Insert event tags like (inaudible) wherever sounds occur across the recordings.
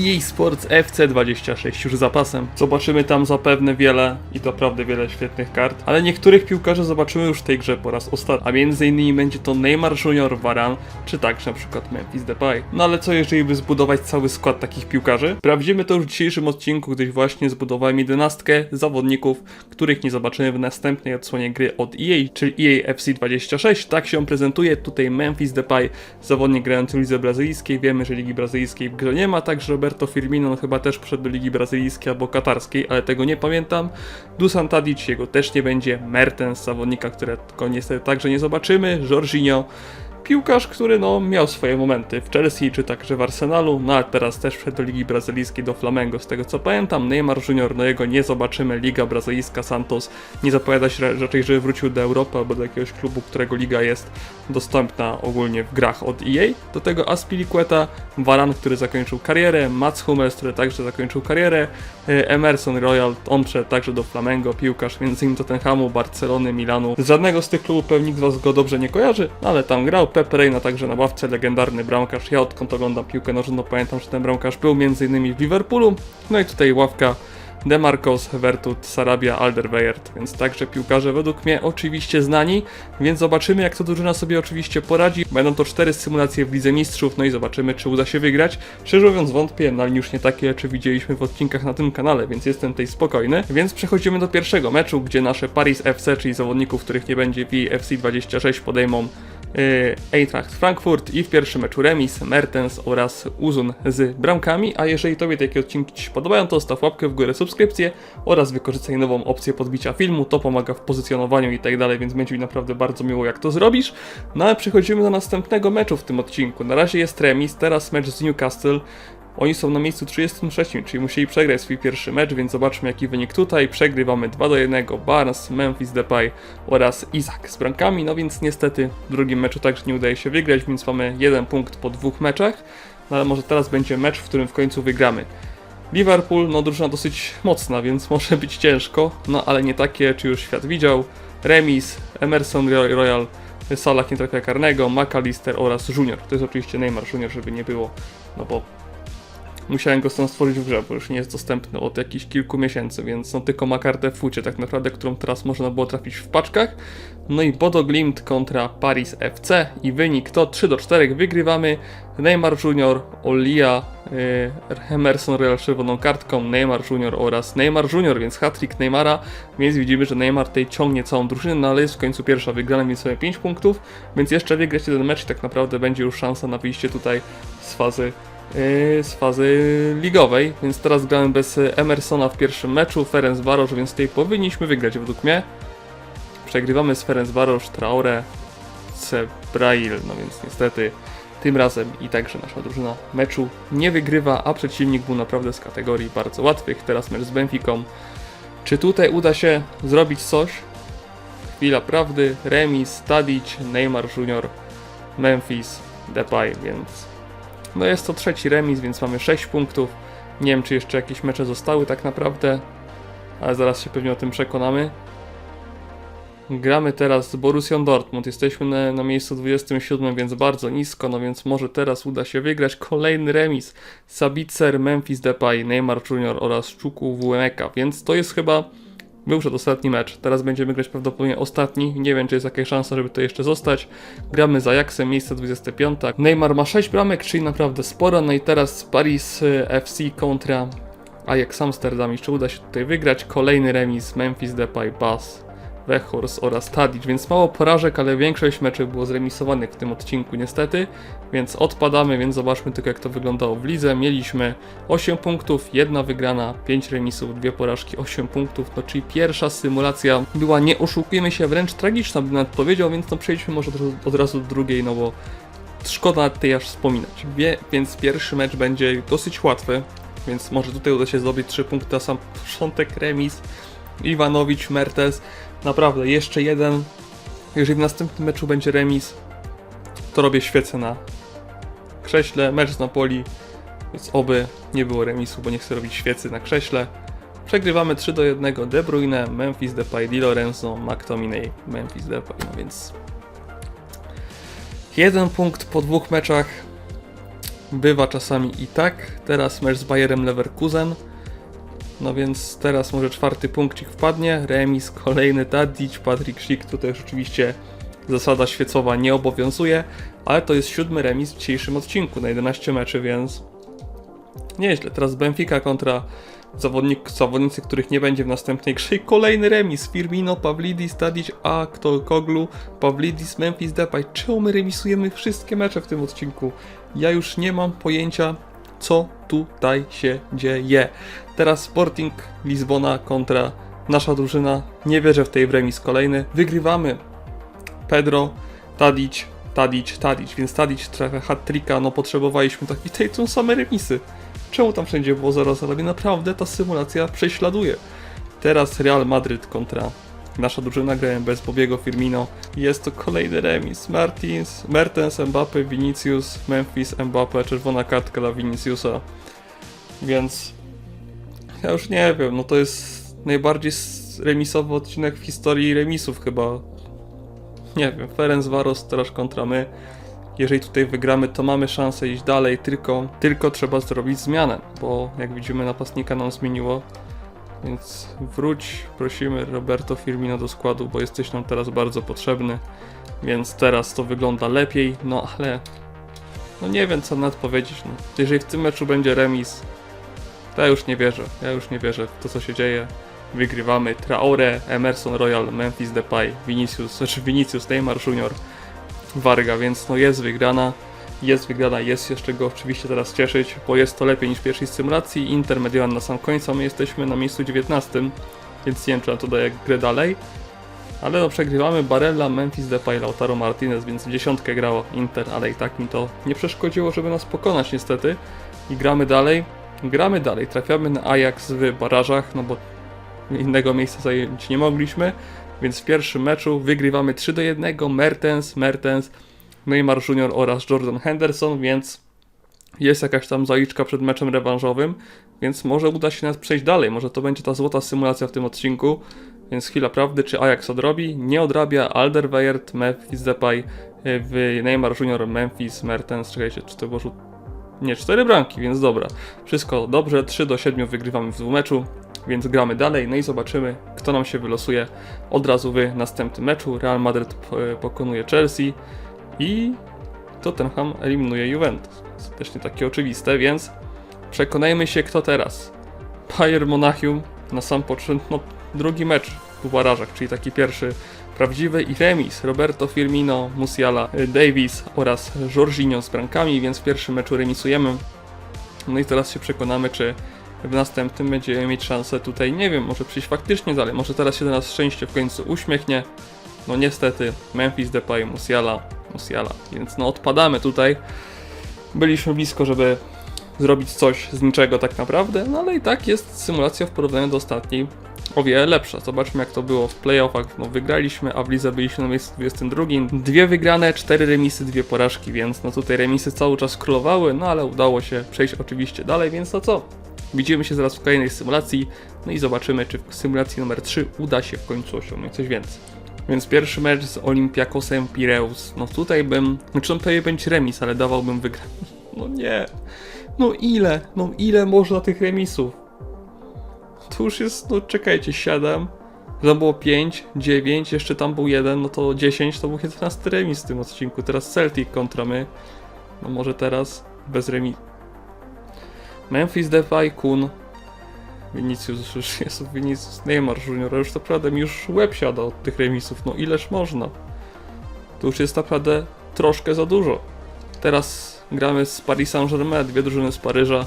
EA Sports FC26 już zapasem. Zobaczymy tam zapewne wiele i naprawdę wiele świetnych kart, ale niektórych piłkarzy zobaczymy już w tej grze po raz ostatni, a między innymi będzie to Neymar Junior, Varane, czy także na przykład Memphis Depay. No ale co jeżeli by zbudować cały skład takich piłkarzy? Sprawdzimy to już w dzisiejszym odcinku, gdyż właśnie zbudowałem jedenastkę zawodników, których nie zobaczymy w następnej odsłonie gry od EA, czyli EA FC26. Tak się prezentuje tutaj Memphis Depay, zawodnik grający w lidze brazylijskiej. Wiemy, że ligi brazylijskiej w grze nie ma, także Roberto Firmino no, chyba też przyszedł do ligi brazylijskiej albo katarskiej, ale tego nie pamiętam. Dusan Tadic, jego też nie będzie. Mertens, zawodnika, którego niestety także nie zobaczymy. Jorginho, piłkarz, który no, miał swoje momenty w Chelsea czy także w Arsenalu, no a teraz też wszedł do Ligi Brazylijskiej do Flamengo, z tego co pamiętam. Neymar Junior, no jego nie zobaczymy. Liga Brazylijska Santos nie zapowiada się ra- raczej, że wrócił do Europy albo do jakiegoś klubu, którego liga jest dostępna ogólnie w grach od EA. Do tego Aspilicueta, Varan, który zakończył karierę, Mats Hummels, który także zakończył karierę, e, Emerson Royal, on przeszedł także do Flamengo, piłkarz m.in. Tottenhamu, Barcelony, Milanu. Z żadnego z tych klubów pewnie nikt z Was go dobrze nie kojarzy, no ale tam grał. Pepe Reina także na ławce, legendarny bramkarz. Ja odkąd oglądam piłkę nożną, pamiętam, że ten bramkarz był m.in. w Liverpoolu. No i tutaj ławka Demarcos, Vertut, Sarabia, Alderweireld, więc także piłkarze według mnie oczywiście znani, więc zobaczymy jak to drużyna sobie oczywiście poradzi. Będą to cztery symulacje w Lidze Mistrzów, no i zobaczymy czy uda się wygrać. Szczerze mówiąc wątpię, no ale już nie takie czy widzieliśmy w odcinkach na tym kanale, więc jestem tutaj spokojny. Więc przechodzimy do pierwszego meczu, gdzie nasze Paris FC, czyli zawodników, których nie będzie w FC 26 podejmą Eintracht Frankfurt i w pierwszym meczu remis, Mertens oraz Uzun z bramkami, a jeżeli Tobie takie odcinki Ci się podobają, to staw łapkę w górę, subskrypcję oraz wykorzystaj nową opcję podbicia filmu, to pomaga w pozycjonowaniu i tak dalej, więc będzie mi naprawdę bardzo miło jak to zrobisz. No ale przechodzimy do następnego meczu w tym odcinku. Na razie jest remis, teraz mecz z Newcastle. Oni są na miejscu 33, czyli musieli przegrać swój pierwszy mecz, więc zobaczmy jaki wynik tutaj. Przegrywamy 2 do 1. Barnes, Memphis Depay oraz Izak z bramkami. No więc niestety w drugim meczu także nie udaje się wygrać, więc mamy jeden punkt po dwóch meczach. No ale może teraz będzie mecz, w którym w końcu wygramy. Liverpool, no drużyna dosyć mocna, więc (laughs) może być ciężko, no ale nie takie, czy już świat widział. Remis, Emerson Roy- Royal, Salah nie trafia karnego, McAllister oraz Junior. To jest oczywiście Neymar Junior, żeby nie było, no bo musiałem go stworzyć w grze, bo już nie jest dostępny od jakichś kilku miesięcy, więc no tylko ma kartę w fucie tak naprawdę, którą teraz można było trafić w paczkach. No i Bodo Glimt kontra Paris FC i wynik to 3 do 4 wygrywamy. Neymar Junior, Olia, yy, Emerson Real czerwoną kartką, Neymar Junior oraz Neymar Junior, więc hat-trick Neymara, więc widzimy, że Neymar tutaj ciągnie całą drużynę, no ale jest w końcu pierwsza wygrana, więc sobie 5 punktów, więc jeszcze wygrać jeden mecz i tak naprawdę będzie już szansa na wyjście tutaj z fazy z fazy ligowej, więc teraz gramy bez Emersona w pierwszym meczu, Ferenc Varosz, więc tutaj powinniśmy wygrać według mnie. Przegrywamy z Ferenc Varosz, Traore, Cebrail, no więc niestety tym razem i także nasza drużyna meczu nie wygrywa, a przeciwnik był naprawdę z kategorii bardzo łatwych. Teraz mecz z Benficą. Czy tutaj uda się zrobić coś? Chwila prawdy, remis, Tadic, Neymar Junior, Memphis, Depay, więc no jest to trzeci remis, więc mamy 6 punktów. Nie wiem, czy jeszcze jakieś mecze zostały tak naprawdę, ale zaraz się pewnie o tym przekonamy. Gramy teraz z Borussią Dortmund. Jesteśmy na, na miejscu 27, więc bardzo nisko, no więc może teraz uda się wygrać kolejny remis. Sabitzer, Memphis Depay, Neymar Junior oraz Czuku WMK, więc to jest chyba był przedostatni mecz. Teraz będziemy grać prawdopodobnie ostatni. Nie wiem, czy jest jakaś szansa, żeby to jeszcze zostać. Gramy z Ajaxem, miejsce 25. Neymar ma 6 bramek, czyli naprawdę sporo. No i teraz Paris y, FC kontra Ajax Amsterdam. Jeszcze uda się tutaj wygrać. Kolejny remis Memphis Depay, Bas, Weghorst oraz Tadic, więc mało porażek, ale większość meczów było zremisowanych w tym odcinku niestety, więc odpadamy, więc zobaczmy tylko jak to wyglądało w lidze. Mieliśmy 8 punktów, jedna wygrana, 5 remisów, dwie porażki, 8 punktów, no czyli pierwsza symulacja była, nie oszukujmy się, wręcz tragiczna bym nawet powiedział, więc no przejdźmy może od razu- od razu do drugiej, no bo szkoda tej aż wspominać. Wie, więc pierwszy mecz będzie dosyć łatwy, więc może tutaj uda się zdobyć 3 punkty, a sam początek remis. Iwanowicz, Mertes, naprawdę jeszcze jeden. Jeżeli w następnym meczu będzie remis, to robię świecę na krześle, mecz z Napoli, więc oby nie było remisu, bo nie chcę robić świecy na krześle. Przegrywamy 3 do 1 De Bruyne, Memphis Depay, Di Lorenzo, McTominay, Memphis Depay, no więc jeden punkt po dwóch meczach. bywa czasami i tak. Teraz mecz z Bayerem Leverkusen. No więc teraz może czwarty punkcik wpadnie. Remis kolejny Tadic, Patrick Schick. Tutaj już oczywiście zasada świecowa nie obowiązuje, ale to jest siódmy remis w dzisiejszym odcinku na 11 meczy, więc nieźle. Teraz Benfica kontra zawodnik, zawodnicy, których nie będzie w następnej grze. Kolejny remis. Firmino, Pawlidis, Tadic, a kto Koglu, Pawlidis, Memphis Depay. Czemu my remisujemy wszystkie mecze w tym odcinku? Ja już nie mam pojęcia, co tutaj się dzieje. Teraz Sporting Lizbona kontra nasza drużyna. Nie wierzę w tej remis kolejny. Wygrywamy. Pedro, Tadic, Tadic, Tadic, więc Tadic trafia hat-tricka, no potrzebowaliśmy takich, tej są same remisy. Czemu tam wszędzie było 0-0? Mnie naprawdę ta symulacja prześladuje. Teraz Real Madryt kontra nasza drużyna, grałem bez Bobiego Firmino. Jest to kolejny remis. Martins, Mertens, Mbappe, Vinicius, Memphis, Mbappe, czerwona kartka dla Viniciusa. Więc ja już nie wiem, no to jest najbardziej remisowy odcinek w historii remisów chyba. Nie wiem, Ferenc Varos teraz kontra my. Jeżeli tutaj wygramy, to mamy szansę iść dalej, tylko, tylko trzeba zrobić zmianę, bo jak widzimy napastnika nam zmieniło. Więc wróć, prosimy Roberto Firmino do składu, bo jesteś nam teraz bardzo potrzebny. Więc teraz to wygląda lepiej, no ale no nie wiem co nawet powiedzieć. No. Jeżeli w tym meczu będzie remis, to ja już nie wierzę. Ja już nie wierzę w to co się dzieje. Wygrywamy Traore, Emerson Royal, Memphis Depay, Vinicius, znaczy Vinicius, Neymar Junior, Varga, więc no jest wygrana. Jest wygrana, jest jeszcze go oczywiście teraz cieszyć, bo jest to lepiej niż pierwszej symulacji. Inter Median na sam końcu, my jesteśmy na miejscu 19, więc nie wiem czy to daje grę dalej. Ale no przegrywamy Barella, Memphis Depay, Lautaro Martinez, więc dziesiątkę grało Inter, ale i tak mi to nie przeszkodziło, żeby nas pokonać niestety. I gramy dalej. Gramy dalej, trafiamy na Ajax w barażach, no bo innego miejsca zająć nie mogliśmy. Więc w pierwszym meczu wygrywamy 3 do 1, Mertens, Mertens, Neymar Junior oraz Jordan Henderson, więc jest jakaś tam zaliczka przed meczem rewanżowym, więc może uda się nas przejść dalej, może to będzie ta złota symulacja w tym odcinku, więc chwila prawdy, czy Ajax odrobi? Nie odrabia Alderweireld, Memphis Depay, y, w Neymar Junior, Memphis, Mertens, czekajcie, czy to było rzut... Nie, cztery bramki, więc dobra. Wszystko dobrze, 3 do 7 wygrywamy w dwumeczu, więc gramy dalej, no i zobaczymy, kto nam się wylosuje od razu w następnym meczu. Real Madrid e, pokonuje Chelsea i Tottenham eliminuje Juventus. Jest też nie takie oczywiste, więc przekonajmy się, kto teraz. Bayern Monachium na sam początek, no drugi mecz w barażach, czyli taki pierwszy prawdziwy i remis. Roberto Firmino, Musiala, y, Davis oraz Jorginho z bramkami, więc w pierwszym meczu remisujemy. No i teraz się przekonamy, czy w następnym będziemy mieć szansę tutaj, nie wiem, może przyjść faktycznie dalej, może teraz się do nas szczęście w końcu uśmiechnie. No niestety, Memphis Depay, Musiala, Musiala, więc no odpadamy tutaj. Byliśmy blisko, żeby zrobić coś z niczego tak naprawdę, no ale i tak jest symulacja w porównaniu do ostatniej o wiele lepsza. Zobaczmy jak to było w playoffach. No wygraliśmy, a w lidze byliśmy na miejscu 22. Dwie wygrane, cztery remisy, dwie porażki, więc no tutaj remisy cały czas królowały, no ale udało się przejść oczywiście dalej, więc no co? Widzimy się zaraz w kolejnej symulacji, no i zobaczymy, czy w symulacji numer 3 uda się w końcu osiągnąć coś więcej. Więc pierwszy mecz z Olympiakosem Pireus. No tutaj bym, znaczy on pewnie będzie remis, ale dawałbym wygrać. (laughs) No nie. No ile? No ile można tych remisów? To już jest, no czekajcie, 7. Tam było 5, 9, jeszcze tam był 1, no to 10 to był 11 remis w tym odcinku. Teraz Celtic kontra my. No może teraz bez remis. Memphis Depay, Kun, Vinicius, już (laughs) jest Vinicius, Neymar Junior, już naprawdę mi już łeb siada od tych remisów, no ileż można. To już jest naprawdę troszkę za dużo. Teraz gramy z Paris Saint-Germain, dwie drużyny z Paryża.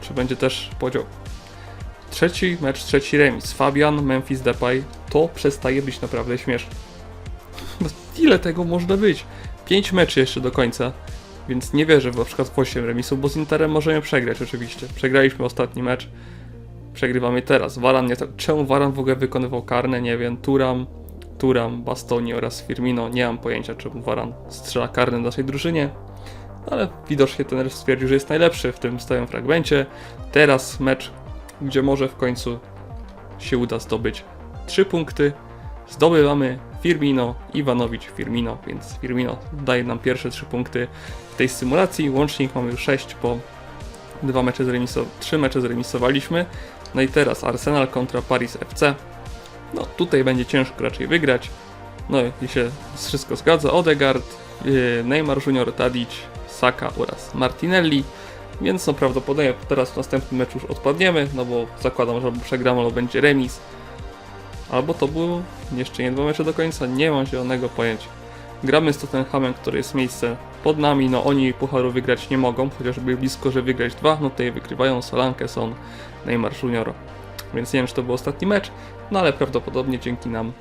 Czy będzie też podział? Trzeci mecz, trzeci remis. Fabian, Memphis Depay. To przestaje być naprawdę śmieszne. (laughs) Ile tego można być? Pięć meczy jeszcze do końca. Więc nie wierzę w na przykład w 8 remisów, bo z Interem możemy przegrać oczywiście. Przegraliśmy ostatni mecz. Przegrywamy teraz. Waran nie... Czemu Waran w ogóle wykonywał karne? Nie wiem. Turam, Turam, Bastoni oraz Firmino. Nie mam pojęcia, czemu Waran strzela karne naszej drużynie. Ale widocznie ten stwierdził, że jest najlepszy w tym stałym fragmencie. Teraz mecz, gdzie może w końcu się uda zdobyć 3 punkty. Zdobywamy Firmino, Iwanowicz, Firmino, więc Firmino daje nam pierwsze trzy punkty w tej symulacji. Łącznik mamy już 6, bo dwa mecze zremiso- trzy mecze zremisowaliśmy. No i teraz Arsenal kontra Paris FC. No tutaj będzie ciężko raczej wygrać. No i się wszystko zgadza. Odegaard, yy, Neymar Junior, Tadic, Saka oraz Martinelli. Więc no prawdopodobnie teraz w następnym meczu już odpadniemy, no bo zakładam, że albo przegramy, albo będzie remis. Albo to było jeszcze nie dwa mecze do końca, nie mam zielonego pojęcia. Gramy z Tottenhamem, który jest miejsce pod nami, no oni pucharu wygrać nie mogą, chociaż byli blisko, że wygrać dwa, no tutaj wykrywają Solankę, Son, Neymar Junior. Więc nie wiem, czy to był ostatni mecz, no ale prawdopodobnie dzięki nam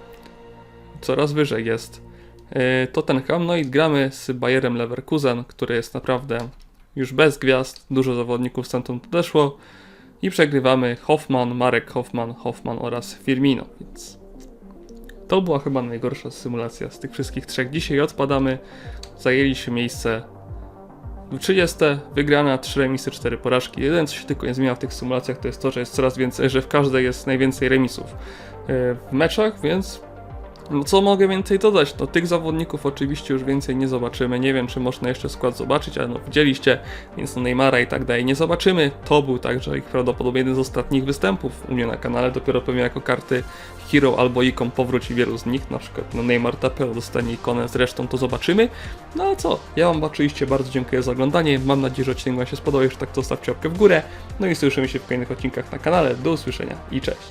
coraz wyżej jest yy, Tottenham, no i gramy z Bayerem Leverkusen, który jest naprawdę już bez gwiazd, dużo zawodników stamtąd odeszło i przegrywamy Hoffman, Marek Hoffman, Hoffman oraz Firmino, więc to była chyba najgorsza symulacja z tych wszystkich trzech. Dzisiaj odpadamy, zajęliśmy miejsce 30, wygrana, 3 remisy, 4 porażki. Jeden co się tylko nie zmienia w tych symulacjach to jest to, że jest coraz więcej, że w każdej jest najwięcej remisów yy, w meczach, więc no co mogę więcej dodać? No tych zawodników oczywiście już więcej nie zobaczymy. Nie wiem, czy można jeszcze skład zobaczyć, ale no widzieliście, więc no Neymara i tak dalej nie zobaczymy. To był także ich prawdopodobnie jeden z ostatnich występów u mnie na kanale. Dopiero pewnie jako karty Hero albo Icon powróci wielu z nich. Na przykład no Neymar Tapero dostanie ikonę, zresztą to zobaczymy. No ale co? Ja wam oczywiście bardzo dziękuję za oglądanie. Mam nadzieję, że odcinek wam się spodobał. Jeśli tak, to zostawcie łapkę w górę. No i słyszymy się w kolejnych odcinkach na kanale. Do usłyszenia i cześć.